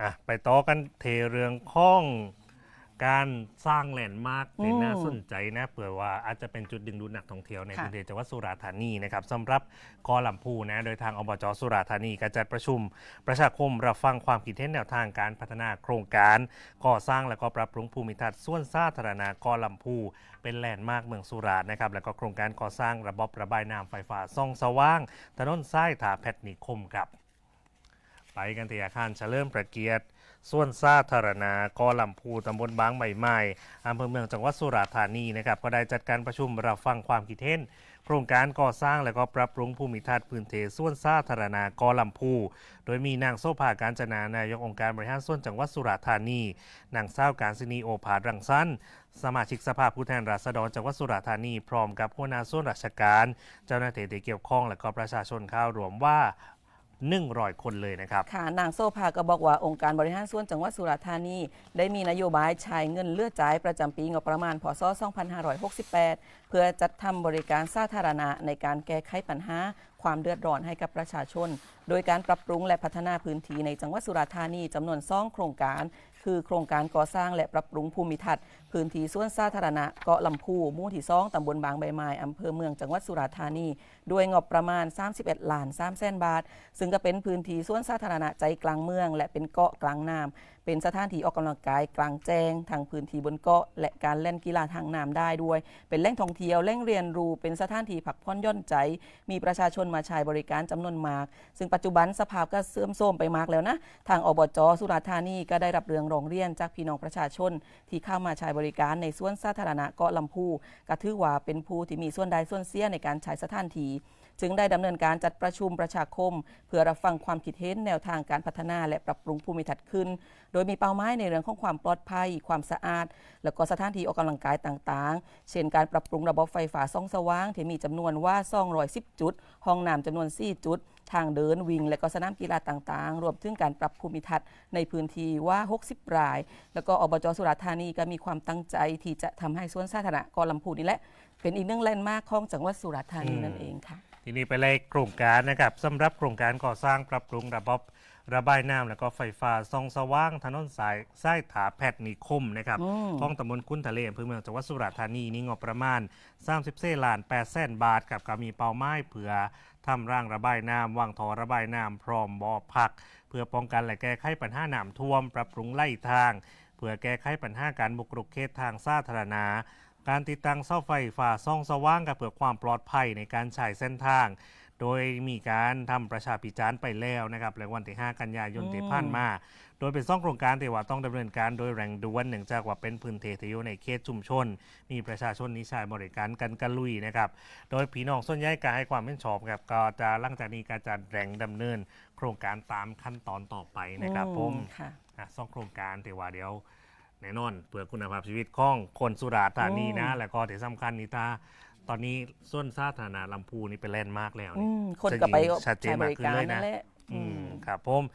อะไปต่อกันเทเรื่องข้องการสร้างแลนด์มาร์คที่อืมน่าสนใจนะเผื่อว่าอาจจะเป็นจุดดึงดูดนักท่องเที่ยวในค่ะ พื้นที่จังหวัดสุราษฎร์ธานีนะครับสำหรับกอลำพูนะโดยทางอบจสุราษฎร์ธานีก็จัดประชุม ประชาคมรับฟังความคิดเห็นแนวทางการพัฒนาโครงการก่อสร้างและก็ปรับปรุงภูมิทัศน์ส่วนสาธารณะกอลำพูเป็นแลนด์มาร์คเมืองสุราษฎร์นะครับแล้วก็โครงการก่อสร้างระบบระบายน้ำไฟฟ้าส่องสว่างถนนสายถาแพทย์นิคมครับ ไปกันที่อาคารเฉลิมพระเกียรติส่วนสาธารณะกอลำพูตำบลบางใหม่ใหม่อำเภอเมืองจังหวัดสุราษฎร์ธานีนะครับก็ได้จัดการประชุมรับฟังความคิดเห็นโครงการก่อสร้างและก็ปรับปรุงภูมิทัศน์พื้นที่ส่วนสาธารณะกอลำพู โดยมีนางโซภาการจนานายกองค์การบริหารส่วนจังหวัดสุราษฎร์ธานี นางสาการศินีโอภาสรังสรรค์สมาชิกสภาผู้แทนราษฎรจังหวัดสุราษฎร์ธานี พร้อมกับหัวหน้าส่วนราชการ เจ้าหน้าที่ที่เกี่ยวข้องและก็ประชาชนเข้ารวมว่า 100 คนเลยนะครับ ค่ะนางโซภาก็บอกว่าองค์การบริหารส่วนจังหวัดสุราษฎร์ธานี ได้มีนโยบายใช้เงินเลือดจ่ายประจำปีงบประมาณพศ 2568 เพื่อจัดทำบริการสาธารณะในการแก้ไขปัญหาความเดือดร้อนให้กับประชาชน โดยการปรับปรุงและพัฒนาพื้นที่ในจังหวัดสุราษฎร์ธานีจำนวน2โครงการ คือโครงการก่อสร้างและปรับปรุงภูมิทัศน์พื้นที่ส่วนสาธารณะเกาะลำพูมู่ที่2ตำบลบางใบไม้อำเภอเมืองจังหวัดสุราษฎร์ธานี ด้วยงบประมาณ 31ล้าน3แสนบาท ซึ่งก็เป็นพื้นที่ส่วนสาธารณะใจกลางเมือง และเป็นเกาะกลางน้ำเป็นสถานที่ออกกำลังกายกลางแจ้งทางพื้นที่บนเกาะและการเล่นกีฬาทางน้ำได้ด้วย เป็นแหล่งท่องเที่ยวแหล่งเรียนรู้เป็นสถานที่พักผ่อนย่อนใจ มีประชาชนมาใช้บริการจำนวนมาก ซึ่งปัจจุบันสภาพก็เสื่อมโทรมไปมากแล้วนะ ทางอบจสุราษฎร์ธานีก็ได้รับเรื่องร้องเรียนจากพี่น้องประชาชน ที่เข้ามาใช้บริการในส่วนสาธารณะเกาะลำพูกระทือว่าเป็นผู้ที่มีส่วนใดส่วนเสียในการใช้สถานที่ จึงได้ดำเนินการจัดประชุมประชาคม เพื่อรับฟังความคิดเห็นแนวทางการพัฒนา และปรับปรุงภูมิทัศน์ขึ้น โดยมีเป้าหมายในเรื่องของความปลอดภัย ความสะอาด และก็สถานที่ออกกำลังกายต่างๆ เช่นการปรับปรุงระบบไฟฟ้าส่องสว่างที่มีจำนวนว่า210จุด ห้องน้ำจำนวน 4 จุดทางเดินวิ่ง และก็สนามกีฬาต่างๆ รวมถึงการปรับภูมิทัศน์ในพื้นที่ว่า 60 ราย แล้วก็อบจสุราษฎร์ธานีก็มีความตั้งใจที่จะทำให้สวนสาธารณะกอลำพูนี่แหละเป็นอีกหนึ่งแลนด์มาร์คของจังหวัดสุราษฎร์ธานีนั่นเองค่ะทีนี้ไปเลยโครงการนะครับสำหรับโครงการก่อสร้างปรับปรุงระบบ ระบายน้ำและก็ไฟฟ้าส่องสว่างถนนสายสายถาแพทย์นิคมนะครับอืมของตำบลคุ้นทะเลอำเภอเมืองจังหวัดสุราษฎร์ธานีนี่งบประมาณ 34ล้าน8แสนบาท กับก็มีเป้าหมายเพื่อทำร่างระบายน้ำวางท่อระบายน้ำพร้อมบ่อพัก เพื่อป้องกันและแก้ไขปัญหาน้ำท่วม ปรับปรุงไล่ทาง เพื่อแก้ไขปัญหาการบุกรุกเขตทางสาธารณะการติดตั้งเสาไฟฟ้าส่องสว่างกับเพื่อความปลอดภัยในการใช้เส้นทาง โดยมีการทำประชาพิจารณ์ไปแล้วนะครับในวันที่ 5 กันยายนที่ผ่านมา โดยเป็นซ่องโครงการที่ว่าต้องดำเนินการโดยแรงด่วนเนื่องจากว่าเป็นพื้นที่ที่อยู่ในเขตชุมชน มีประชาชนนิใช้บริการกันกันลุยนะครับ โดยพี่น้องส่วนใหญ่การให้ความเป็นชอบครับก็จะหลังจากนี้ก็จะแรงดำเนิน โครงการตามขั้นตอนต่อไปนะครับผมอืค่ะอะซ่องโครงการที่ว่าเดี๋ยวแน่นอนเพื่อคุณภาพชีวิตของคนสุราษฎร์ธานีนะอืมแล้วก็ที่สำคัญนี่ตา ตอนนี้ส้นสาธารณะลำพูนี่เป็นแลนด์มาร์กแล้วอืนี่มคนก็ไปชัดเจนใช้บมากริขึ้นการเลยนะ นั่นแหละอือืมมครับผม